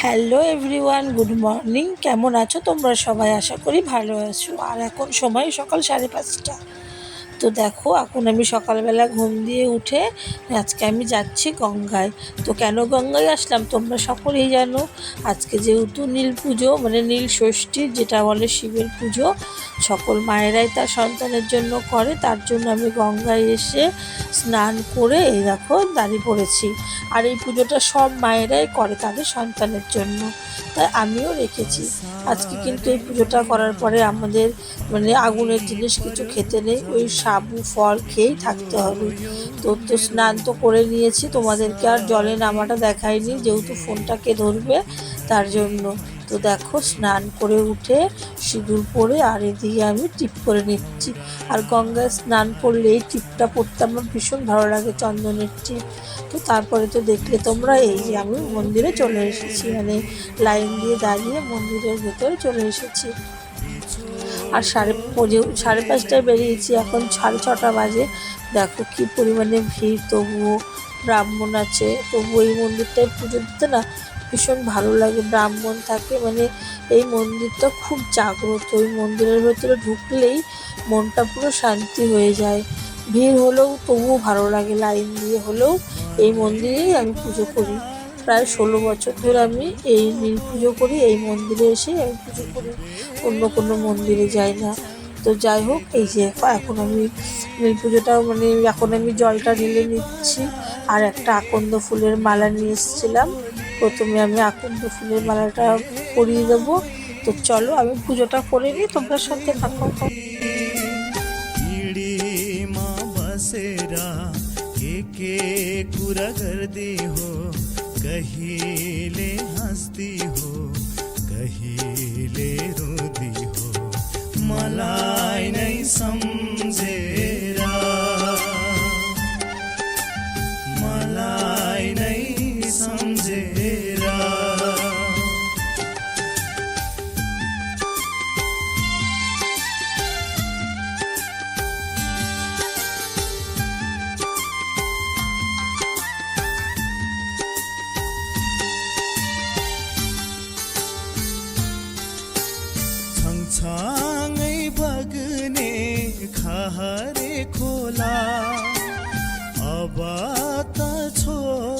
Hello everyone good morning কেমন আছো তোমরা সবাই? আশা করি ভালো আছো। আর এখন সময় সকাল সাড়ে পাঁচটা। তো দেখো, এখন আমি সকালবেলা ঘুম দিয়ে উঠে আজকে আমি যাচ্ছি গঙ্গায়। তো কেন গঙ্গায় আসলাম তোমরা সকলেই জানো, আজকে যেহেতু নীল পুজো মানে নীল ষষ্ঠী যেটা বলে শিবের পুজো, সকল মায়েরাই তার সন্তানের জন্য করে, তার জন্য আমি গঙ্গায় এসে স্নান করে এই দেখো দাঁড়িয়ে পড়েছি। আর এই পুজোটা সব মায়েরাই করে তাদের সন্তানের জন্য, তাই আমিও রেখেছি। আজকে কিন্তু এই পুজোটা করার পরে আমাদের মানে আগুনের জিনিস কিছু খেতে নেই, ওই সাবু ফল খেয়েই থাকতে হবে। তো তো স্নান তো করে নিয়েছি, তোমাদেরকে আর জলে নামাটা দেখায়নি যেহেতু ফোনটাকে ধরবে তার জন্য। তো দেখো, স্নান করে উঠে সিঁদুর পরে আর এদিকে আমি টিপ করে নিচ্ছি। আর গঙ্গায় স্নান করলে এই টিপটা পরতে আমার ভীষণ ভালো লাগে, চন্দনের টিপ। তো তারপরে তো দেখলে তোমরা, এই যে আমি মন্দিরে চলে এসেছি মানে লাইন দিয়ে দাঁড়িয়ে মন্দিরের ভেতরে চলে এসেছি। আর সাড়ে সাড়ে পাঁচটায় বেরিয়েছি, এখন সাড়ে ছটা বাজে। দেখো কি পরিমাণে ভিড়, তবুও ব্রাহ্মণ আছে। তবু এই মন্দিরটায় পুজো দিতে না ভীষণ ভালো লাগে, ব্রাহ্মণ থাকে মানে এই মন্দিরটা খুব জাগ্রত। ওই মন্দিরের ভেতরে ঢুকলেই মনটা পুরো শান্তি হয়ে যায়। ভিড় হলেও তবুও ভালো লাগে, লাইন দিয়ে হলেও এই মন্দিরেই আমি পুজো করি। প্রায় ষোলো বছর ধরে আমি এই নীল পুজো করি এই মন্দিরে এসে আমি পুজো করি অন্য কোনো মন্দিরে যাই না তো যাই হোক এই যে এখন আমি নীল পুজোটা মানে এখন আমি জলটা ঢেলে নিচ্ছি আর একটা আকন্দ ফুলের মালা নিয়ে এসেছিলাম প্রথমে আমি আকন্দ ফুলের মালাটা পরিয়ে দেবো তো চলো আমি পুজোটা করে নিই তোমরা সঙ্গে থাকো ईडी माँ बसेरा के के कुरा गर्दी हो कहिले हस्ती हो कहिले रोदी हो मलाई नै सम्झेरा छङछङै बग्ने खहरे खोला। अब त छोरा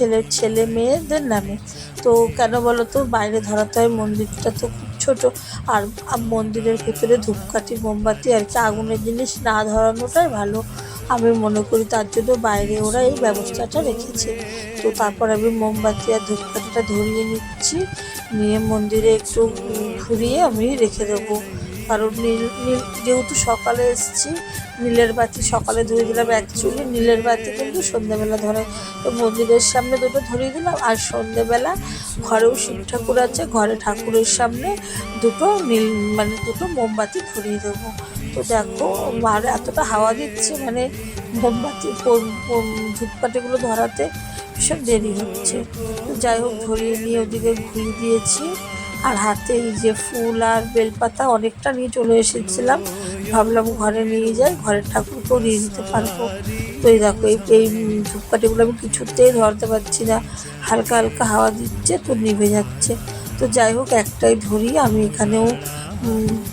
ছেলের ছেলে মেয়েদের নামে। তো কেন বলো তো বাইরে ধরাতে হয় মন্দিরটা তো খুব ছোট। আর মন্দিরের ভেতরে ধূপকাঠি, মোমবাতি আর কি আগুনের জিনিস না ধরানোটাই ভালো। আমি মনে করি তার জন্য বাইরে ওরা এই ব্যবস্থাটা রেখেছে। তো তারপর আমি মোমবাতি আর ধূপকাঠিটা ধরিয়ে নিচ্ছি। নিয়ে মন্দিরে একটু ঘুরিয়ে আমি রেখে দেবো। কারণ নীল নীল, যেহেতু সকালে এসেছি, নীলের বাতি সকালে ধরে দিলাম অ্যাকচুয়ালি নীলের বাতি কিন্তু সন্ধ্যেবেলা ধরে। তো মন্দিরের সামনে দুটো ধরিয়ে দিলাম, আর সন্ধ্যেবেলা ঘরেও শিব ঠাকুর আছে, ঘরে ঠাকুরের সামনে দুটো নীল মানে দুটো মোমবাতি ধরিয়ে দেবো। তো দেখো আর এতটা হাওয়া দিচ্ছে মানে মোমবাতি ধূপকাঠিগুলো ধরাতে ভীষণ দেরি হচ্ছে। যাই হোক, ধরিয়ে নিয়ে ওদিকে ঘুরিয়ে দিয়েছি। আর হাতে এই যে ফুল আর বেলপাতা অনেকটা নিয়ে চলে এসেছিলাম। ভাবলাম ঘরে নিয়ে যাই, ঘরের ঠাকুরকেও নিয়ে দিতে পারব। তো এই দেখো, এই এই ধূপকাঠিগুলো আমি কিছুতেই ধরতে পারছি না। হালকা হালকা হাওয়া দিচ্ছে, তো নিভে যাচ্ছে। তো যাই হোক, একটাই ধরি, আমি এখানেও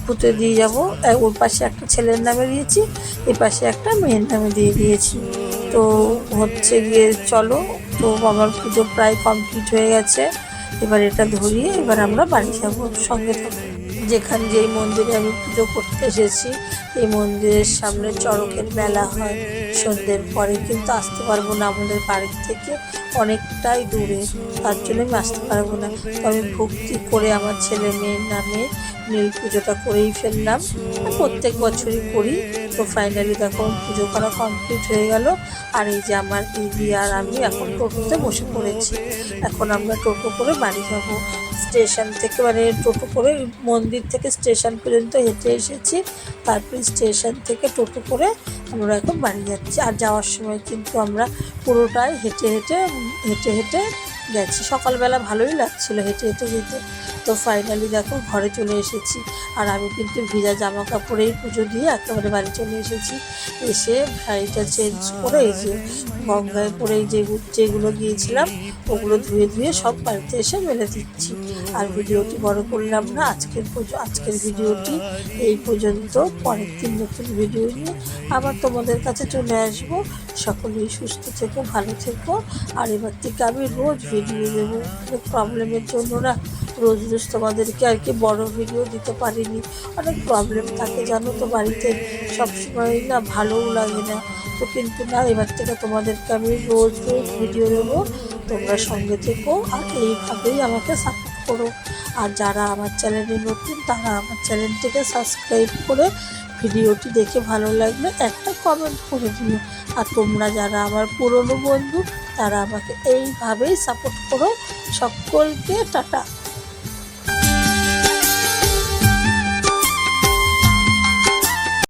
পুঁতে দিয়ে যাব। ওর পাশে একটা ছেলের নামে দিয়েছি, এ পাশে একটা মেয়ের নামে দিয়ে দিয়েছি। তো হচ্ছে গিয়ে, চলো, তো আমার পুজো প্রায় কমপ্লিট হয়ে গেছে। এবার এটা ধরিয়ে এবার আমরা বাড়ি যাব সঙ্গে থাকব। যেখানে যেই মন্দিরে আমি পুজো করতে এসেছি, এই মন্দিরের সামনে চড়কের মেলা হয় সন্ধ্যের পরে। কিন্তু আসতে পারব না আমাদের বাড়ি থেকে, অনেকটাই দূরে। তার জন্য আমি আসতে পারব না। আমি ভক্তি করে আমার ছেলে মেয়ের নামে নীল পুজোটা করেই ফেললাম। প্রত্যেক বছরই করি। তো ফাইনালি দেখো, পুজো করা কমপ্লিট হয়ে গেল। আর এই যে আমার দিদি আর আমি এখন টোটোতে বসে পড়েছি। এখন আমরা টোটো করে বাড়ি যাব। স্টেশন থেকে মানে টোটো করে মন্দির থেকে স্টেশন পর্যন্ত হেঁটে এসেছি। তারপরে স্টেশন থেকে টোটো করে আমরা এখন বাড়ি যাচ্ছি। আর যাওয়ার সময় কিন্তু আমরা পুরোটাই হেঁটে হেঁটে হেঁটে হেঁটে গেছি। সকালবেলা ভালোই লাগছিল হেঁটে হেঁটে যেতে। তো ফাইনালি দেখো ঘরে চলে এসেছি। আর আমি কিন্তু ভিজা জামা কাপড়েই পুজো দিয়ে একেবারে বাড়ি চলে এসেছি। এসে শাড়িটা চেঞ্জ করে এই যে গঙ্গায় পরে যে যেগুলো গিয়েছিলাম, ওগুলো ধুয়ে ধুয়ে সব বাড়িতে এসে মেলে দিচ্ছি। আর ভিডিওটি বড় করলাম না, আজকের পুজো, আজকের ভিডিওটি এই পর্যন্ত। পরের দিন নতুন ভিডিও নিয়ে আবার তোমাদের কাছে চলে আসব। সকলেই সুস্থ থেকো ভালো থেকো। আর এবার থেকে আমি রোজ ভিডিও দেবো। প্রবলেমের জন্য না রোজ রোজ তোমাদেরকে আর কি বড় ভিডিও দিতে পারিনি। অনেক প্রবলেম থাকে, জানো তো বাড়িতে। সবসময় না ভালোও লাগে না। তো কিন্তু না, এবার থেকে তোমাদেরকে আমি রোজ রোজ ভিডিও দেবো। তোমরা সঙ্গে থেকো আর এইভাবেই আমাকে সাপোর্ট করো। আর যারা আমার চ্যানেলে নতুন, তারা আমার চ্যানেলটিকে সাবস্ক্রাইব করে ভিডিওটি দেখে ভালো লাগলে একটা কমেন্ট করে দিও। আর তোমরা যারা আমার পুরনো বন্ধু, তারা আমাকে এইভাবেই সাপোর্ট করো। সকলকে টাটা।